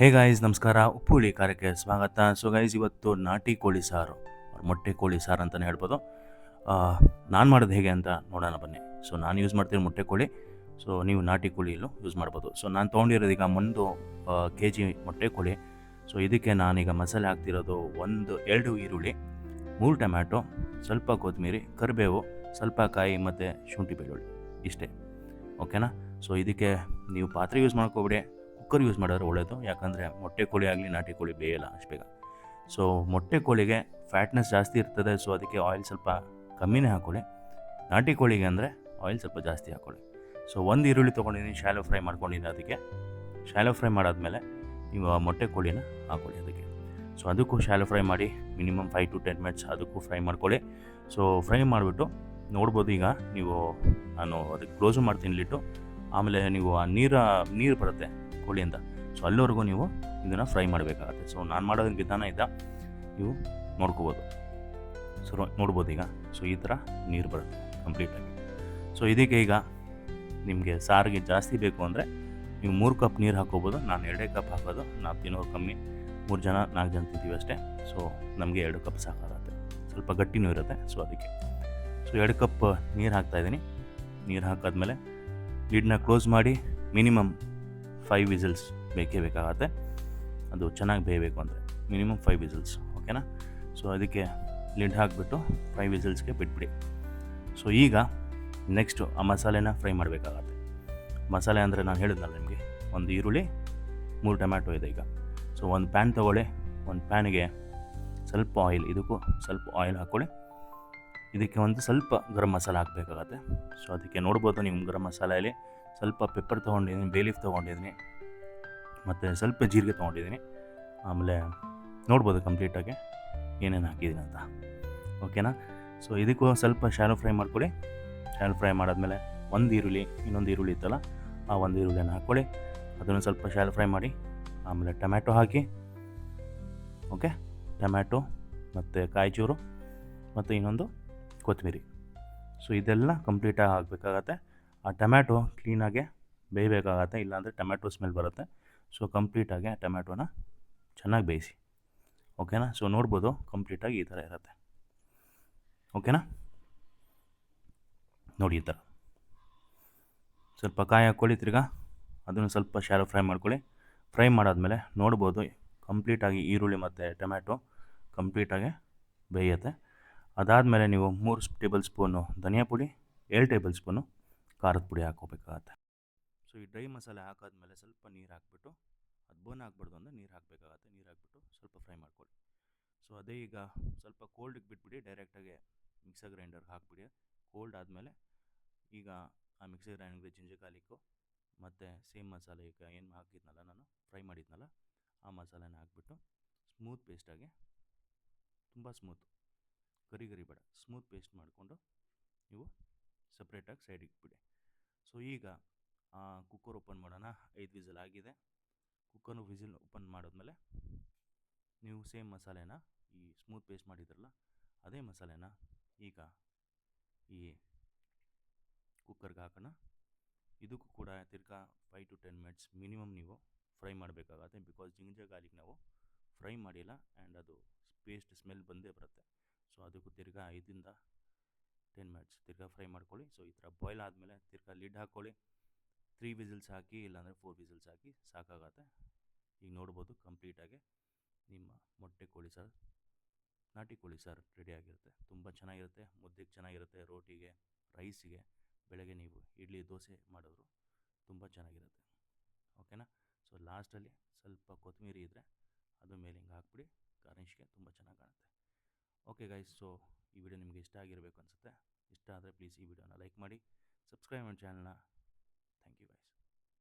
Hey guys ನಮಸ್ಕಾರ. ಉಪ್ಪು ಹುಳಿ ಕಾರ್ಯಕ್ಕೆ ಸ್ವಾಗತ. ಸೊ ಗೈಸ್ ಇವತ್ತು ನಾಟಿ ಕೋಳಿ ಸಾರು ಮೊಟ್ಟೆ ಕೋಳಿ ಸಾರು ಅಂತಲೇ ಹೇಳ್ಬೋದು. ನಾನು ಮಾಡೋದು ಹೇಗೆ ಅಂತ ನೋಡೋಣ ಬನ್ನಿ. ಸೊ ನಾನು ಯೂಸ್ ಮಾಡ್ತೀನಿ ಮೊಟ್ಟೆ ಕೋಳಿ. ಸೊ ನೀವು ನಾಟಿ ಕೋಳಿಯಲ್ಲೂ ಯೂಸ್ ಮಾಡ್ಬೋದು. ಸೊ ನಾನು ತೊಗೊಂಡಿರೋದು ಈಗ ಒಂದು ಕೆ ಜಿ ಮೊಟ್ಟೆ ಕೋಳಿ. ಸೊ ಇದಕ್ಕೆ ನಾನೀಗ ಮಸಾಲೆ ಹಾಕ್ತಿರೋದು ಒಂದು, ಎರಡು ಈರುಳ್ಳಿ, ಮೂರು ಟೊಮ್ಯಾಟೊ, ಸ್ವಲ್ಪ ಕೊತ್ತಂಬರಿ ಕರಿಬೇವು, ಸ್ವಲ್ಪ ಕಾಯಿ ಮತ್ತು ಶುಂಠಿ ಬೆಳ್ಳುಳ್ಳಿ ಇಷ್ಟೇ. ಓಕೆನಾ ಸೊ ಇದಕ್ಕೆ ನೀವು ಪಾತ್ರೆ ಯೂಸ್ ಮಾಡ್ಕೋಬೇಡಿ. ಕುಕ್ಕರ್ ಯೂಸ್ ಮಾಡಿದ್ರೆ ಒಳ್ಳೆಯದು ಯಾಕಂದರೆ ಮೊಟ್ಟೆ ಕೋಳಿ ಆಗಲಿ ನಾಟಿ ಕೋಳಿ ಬೇಯಲ್ಲ ಅಷ್ಟು ಬೇಗ. ಸೊ ಮೊಟ್ಟೆ ಕೋಳಿಗೆ ಫ್ಯಾಟ್ನೆಸ್ ಜಾಸ್ತಿ ಇರ್ತದೆ ಸೊ ಅದಕ್ಕೆ ಆಯಿಲ್ ಸ್ವಲ್ಪ ಕಮ್ಮಿನೇ ಹಾಕೊಳ್ಳಿ. ನಾಟಿ ಕೋಳಿಗೆ ಅಂದರೆ ಆಯಿಲ್ ಸ್ವಲ್ಪ ಜಾಸ್ತಿ ಹಾಕ್ಕೊಳ್ಳಿ ಸೊ ಒಂದು ಈರುಳ್ಳಿ ತೊಗೊಂಡಿದ್ದೀನಿ ಶಾಲೋ ಫ್ರೈ ಮಾಡ್ಕೊಂಡಿದ್ದೆ ಅದಕ್ಕೆ. ಶಾಲೋ ಫ್ರೈ ಮಾಡಾದಮೇಲೆ ನೀವು ಆ ಮೊಟ್ಟೆ ಕೋಳಿನ ಹಾಕೊಳ್ಳಿ ಅದಕ್ಕೆ. ಸೊ ಅದಕ್ಕೂ ಶಾಲೋ ಫ್ರೈ ಮಾಡಿ minimum five to ten minutes ಅದಕ್ಕೂ ಫ್ರೈ ಮಾಡ್ಕೊಳ್ಳಿ. ಸೊ ಫ್ರೈ ಮಾಡಿಬಿಟ್ಟು ನೋಡ್ಬೋದು ಈಗ ನೀವು, ನಾನು ಅದಕ್ಕೆ ಕ್ಲೋಸು ಮಾಡ್ತೀನಿ ತಿನ್ಲಿಟ್ಟು ಆಮೇಲೆ ನೀವು ಆ ನೀರ, ನೀರು ಬರುತ್ತೆ. ಕೋಳಿಯಿಂದ ಸೊ ಅಲ್ಲಿವರೆಗೂ ನೀವು ಇದನ್ನು ಫ್ರೈ ಮಾಡಬೇಕಾಗತ್ತೆ. ಸೊ ನಾನು ಮಾಡೋದ್ರ ವಿಧಾನ ಇದ್ದ ನೀವು ನೋಡ್ಕೋಬೋದು. ಸೊ ನೋಡ್ಬೋದು ಈಗ. ಸೊ ಈ ಥರ ನೀರು ಬರುತ್ತೆ ಕಂಪ್ಲೀಟಾಗಿ ಸೊ ಇದಕ್ಕೆ ಈಗ ನಿಮಗೆ ಸಾರಿಗೆ ಜಾಸ್ತಿ ಬೇಕು ಅಂದರೆ ನೀವು ಮೂರು ಕಪ್ ನೀರು ಹಾಕೋಬೋದು. ನಾನು ಎರಡೇ ಕಪ್ ಹಾಕೋದು. ನಾಲ್ಕು ತಿನ್ನೋರು ಕಮ್ಮಿ. ಮೂರು ಜನ, ನಾಲ್ಕು ಜನ ತಿಂತೀವಿ ಅಷ್ಟೇ. ಸೊ ನಮಗೆ ಎರಡು ಕಪ್ ಸಾಕಾಗುತ್ತೆ. ಸ್ವಲ್ಪ ಗಟ್ಟಿನೂ ಇರುತ್ತೆ. ಸೊ ಅದಕ್ಕೆ. ಸೊ ಎರಡು ಕಪ್ ನೀರು ಹಾಕ್ತಾಯಿದ್ದೀನಿ ನೀರು ಹಾಕಾದ್ಮೇಲೆ ಲಿಡ್ನ ಕ್ಲೋಸ್ ಮಾಡಿ ಮಿನಿಮಮ್ ಫೈವ್ ವಿಸಿಲ್ಸ್ ಬೇಕೇ ಬೇಕಾಗತ್ತೆ. ಅದು ಚೆನ್ನಾಗಿ ಬೇಯಬೇಕು ಅಂದರೆ ಮಿನಿಮಮ್ ಫೈವ್ ವಿಸಿಲ್ಸ್ ಓಕೆನಾ ಸೊ ಅದಕ್ಕೆ ಲಿಡ್ ಹಾಕಿಬಿಟ್ಟು ಫೈವ್ ವಿಸಿಲ್ಸ್ಗೆ ಬಿಟ್ಬಿಡಿ. ಸೊ ಈಗ ನೆಕ್ಸ್ಟು ಆ ಮಸಾಲೆನ ಫ್ರೈ ಮಾಡಬೇಕಾಗತ್ತೆ. ಮಸಾಲೆ ಅಂದರೆ ನಾನು ಹೇಳಿದ್ನಲ್ಲ ನಿಮಗೆ, ಒಂದು ಈರುಳ್ಳಿ, ಮೂರು ಟೊಮ್ಯಾಟೊ ಇದೆ ಈಗ. ಸೊ ಒಂದು ಪ್ಯಾನ್ ತೊಗೊಳ್ಳಿ, ಒಂದು ಪ್ಯಾನಿಗೆ ಸ್ವಲ್ಪ ಆಯಿಲ್ ಇದಕ್ಕೂ ಸ್ವಲ್ಪ ಆಯಿಲ್ ಹಾಕ್ಕೊಳ್ಳಿ ಇದಕ್ಕೆ ಒಂದು ಸ್ವಲ್ಪ ಗರಂ ಮಸಾಲೆ ಹಾಕಬೇಕಾಗತ್ತೆ. ಸೊ ಅದಕ್ಕೆ ನೋಡ್ಬೋದು ನೀವು ಗರಂ ಮಸಾಲೆಯಲ್ಲಿ ಸ್ವಲ್ಪ ಪೆಪ್ಪರ್ ತೊಗೊಂಡಿದ್ದೀನಿ ಬೇಲೀಫ್ ತೊಗೊಂಡಿದ್ದೀನಿ, ಮತ್ತು ಸ್ವಲ್ಪ ಜೀರಿಗೆ ತೊಗೊಂಡಿದ್ದೀನಿ. ಆಮೇಲೆ ನೋಡ್ಬೋದು ಕಂಪ್ಲೀಟಾಗಿ ಏನೇನು ಹಾಕಿದ್ದೀನಿ ಅಂತ. ಓಕೆನಾ ಸೊ ಇದಕ್ಕೂ ಸ್ವಲ್ಪ ಶಾಲೋ ಫ್ರೈ ಮಾಡ್ಕೊಳ್ಳಿ ಶಾಲೋ ಫ್ರೈ ಮಾಡಾದಮೇಲೆ ಒಂದು ಈರುಳ್ಳಿ, ಇನ್ನೊಂದು ಈರುಳ್ಳಿ ಇತ್ತಲ್ಲ, ಆ ಒಂದು ಈರುಳ್ಳಿಯನ್ನು ಹಾಕ್ಕೊಳ್ಳಿ ಅದನ್ನು ಸ್ವಲ್ಪ ಶಾಲೋ ಫ್ರೈ ಮಾಡಿ, ಆಮೇಲೆ ಟೊಮ್ಯಾಟೊ ಹಾಕಿ. ಓಕೆ ಟೊಮ್ಯಾಟೊ ಮತ್ತು ಕಾಯಿಚೂರು ಮತ್ತು ಇನ್ನೊಂದು ಕೊತ್ತಂಬರಿ ಸೊ ಇದೆಲ್ಲ ಕಂಪ್ಲೀಟಾಗಿ ಹಾಕಬೇಕಾಗತ್ತೆ. ಆ ಟೊಮ್ಯಾಟೊ ಕ್ಲೀನಾಗೆ ಬೇಯಬೇಕಾಗತ್ತೆ, ಇಲ್ಲಾಂದರೆ ಟೊಮ್ಯಾಟೊ ಸ್ಮೆಲ್ ಬರುತ್ತೆ. ಸೊ ಕಂಪ್ಲೀಟಾಗಿ ಆ ಟೊಮ್ಯಾಟೊನ ಚೆನ್ನಾಗಿ ಬೇಯಿಸಿ. ಓಕೆನಾ? ಸೊ ನೋಡ್ಬೋದು ಕಂಪ್ಲೀಟಾಗಿ ಈ ಥರ ಇರುತ್ತೆ. ಓಕೆನಾ? ನೋಡಿ ಈ ಥರ. ಸ್ವಲ್ಪ ಕಾಯಿ ಹಾಕ್ಕೊಳ್ಳಿ ತಿರ್ಗಾ. ಅದನ್ನು ಸ್ವಲ್ಪ ಶಾಲೋ ಫ್ರೈ ಮಾಡ್ಕೊಳ್ಳಿ. ಫ್ರೈ ಮಾಡಾದಮೇಲೆ ನೋಡ್ಬೋದು ಕಂಪ್ಲೀಟಾಗಿ ಈರುಳ್ಳಿ ಮತ್ತು ಟೊಮ್ಯಾಟೊ ಕಂಪ್ಲೀಟಾಗಿ ಬೇಯುತ್ತೆ. ಅದಾದಮೇಲೆ ನೀವು ಮೂರು ಟೇಬಲ್ ಸ್ಪೂನು ಧನಿಯಾ ಪುಡಿ, ಏಳು ಟೇಬಲ್ ಸ್ಪೂನು ಖಾರದ ಪುಡಿ ಹಾಕೋಬೇಕಾಗತ್ತೆ ಸೊ, ಈ ಡ್ರೈ ಮಸಾಲೆ ಹಾಕಾದ್ಮೇಲೆ ಸ್ವಲ್ಪ ನೀರು ಹಾಕ್ಬಿಟ್ಟು, ಅದು ಬೋನ್ ಹಾಕ್ಬಾರ್ದು ಅಂದರೆ ನೀರು ಹಾಕಬೇಕಾಗತ್ತೆ. ನೀರು ಹಾಕ್ಬಿಟ್ಟು ಸ್ವಲ್ಪ ಫ್ರೈ ಮಾಡ್ಕೊಳ್ಳಿ. ಸೊ, ಅದೇ ಈಗ ಸ್ವಲ್ಪ ಕೋಲ್ಡಿಗೆ ಬಿಟ್ಬಿಡಿ ಡೈರೆಕ್ಟಾಗಿ ಮಿಕ್ಸರ್ ಗ್ರೈಂಡರ್ಗೆ ಹಾಕ್ಬಿಡಿ. ಕೋಲ್ಡ್ ಆದಮೇಲೆ ಈಗ ಆ ಮಿಕ್ಸರ್ ಗ್ರೈಂಡರ್ಗೆ ಜಿಂಜರ್ ಗಾರ್ಲಿಕ್ಕು ಮತ್ತು ಸೇಮ್ ಮಸಾಲೆ ಈಗ ಏನು ಹಾಕಿದ್ನಲ್ಲ ನಾನು ಫ್ರೈ ಮಾಡಿದ್ನಲ್ಲ, ಆ ಮಸಾಲೆನ ಹಾಕ್ಬಿಟ್ಟು ಸ್ಮೂತ್ ಪೇಸ್ಟಾಗಿ ತುಂಬ ಸ್ಮೂತ್ ಗರಿ ಗರಿ ಬೇಡ ಸ್ಮೂತ್ ಪೇಸ್ಟ್ ಮಾಡಿಕೊಂಡು ನೀವು ಸಪ್ರೇಟಾಗಿ ಸೈಡಿಗೆ ಇಟ್ಬಿಡಿ ಸೊ ಈಗ ಕುಕ್ಕರ್ ಓಪನ್ ಮಾಡೋಣ. ಐದು ವಿಸಲ್ ಆಗಿದೆ. ಕುಕ್ಕರ್ನು ವಿಸಿಲ್ ಓಪನ್ ಮಾಡಿದ್ಮೇಲೆ ನೀವು ಸೇಮ್ ಮಸಾಲೆನ ಈ ಸ್ಮೂತ್ ಪೇಸ್ಟ್ ಮಾಡಿದ್ರಲ್ಲ, ಅದೇ ಮಸಾಲೆನ ಈಗ ಈ ಕುಕ್ಕರ್ಗೆ ಹಾಕೋಣ. ಇದಕ್ಕೂ ಕೂಡ ತಿರ್ಗಾ five to ten minutes minimum ನೀವು ಫ್ರೈ ಮಾಡಬೇಕಾಗತ್ತೆ. ಬಿಕಾಸ್ ಜಿಂಜರ್ ಗಾರ್ಲಿಕ್ ನಾವು ಫ್ರೈ ಮಾಡಿಲ್ಲ ಆ್ಯಂಡ್ ಅದು ಪೇಸ್ಟ್ ಸ್ಮೆಲ್ ಬಂದೇ ಬರುತ್ತೆ. ಸೊ ಅದಕ್ಕೂ ತಿರ್ಗಾ ಐದಿಂದ ಟೆನ್ ಮಿನಿಟ್ಸ್ ತಿರ್ಗಾ ಫ್ರೈ ಮಾಡ್ಕೊಳ್ಳಿ. ಸೊ ಈ ಥರ ಬಾಯ್ಲ್ ಆದಮೇಲೆ ತಿರ್ಗಾ ಲಿಡ್ ಹಾಕ್ಕೊಳ್ಳಿ ತ್ರೀ ವಿಸಿಲ್ಸ್ ಹಾಕಿ, ಇಲ್ಲಾಂದರೆ ಫೋರ್ ವಿಸಿಲ್ಸ್ ಹಾಕಿ ಸಾಕಾಗತ್ತೆ. ಈಗ ನೋಡ್ಬೋದು ಕಂಪ್ಲೀಟಾಗಿ ನಿಮ್ಮ ಮೊಟ್ಟೆ ಕೋಳಿ ಸಾರು ನಾಟಿ ಕೋಳಿ ಸಾರು ರೆಡಿಯಾಗಿರುತ್ತೆ ತುಂಬ ಚೆನ್ನಾಗಿರುತ್ತೆ, ಮುದ್ದೆಗೆ ಚೆನ್ನಾಗಿರುತ್ತೆ, ರೋಟಿಗೆ ರೈಸಿಗೆ ಬೆಳಗ್ಗೆ ನೀವು ಇಡ್ಲಿ, ದೋಸೆ ಮಾಡಿದ್ರು ತುಂಬ ಚೆನ್ನಾಗಿರುತ್ತೆ. ಓಕೆನಾ ಸೊ ಲಾಸ್ಟಲ್ಲಿ ಸ್ವಲ್ಪ ಕೊತ್ತಂಬರಿ ಇದ್ದರೆ ಅದು ಮೇಲೆ ಹಿಂಗೆ ಹಾಕ್ಬಿಡಿ ಗಾರ್ನಿಷ್ಗೆ ತುಂಬ ಚೆನ್ನಾಗಿ ಕಾಣುತ್ತೆ. ಓಕೆ ಗೈಸ್ ಸೊ ಈ ವಿಡಿಯೋ ನಿಮಗೆ ಇಷ್ಟ ಆಗಿರಬೇಕು ಅನಿಸುತ್ತೆ. ಇಷ್ಟ ಆದರೆ ಪ್ಲೀಸ್ ಈ ವಿಡಿಯೋನ ಲೈಕ್ ಮಾಡಿ ಸಬ್ಸ್ಕ್ರೈಬ್ ಮಾಡಿ ಚಾನಲ್ನ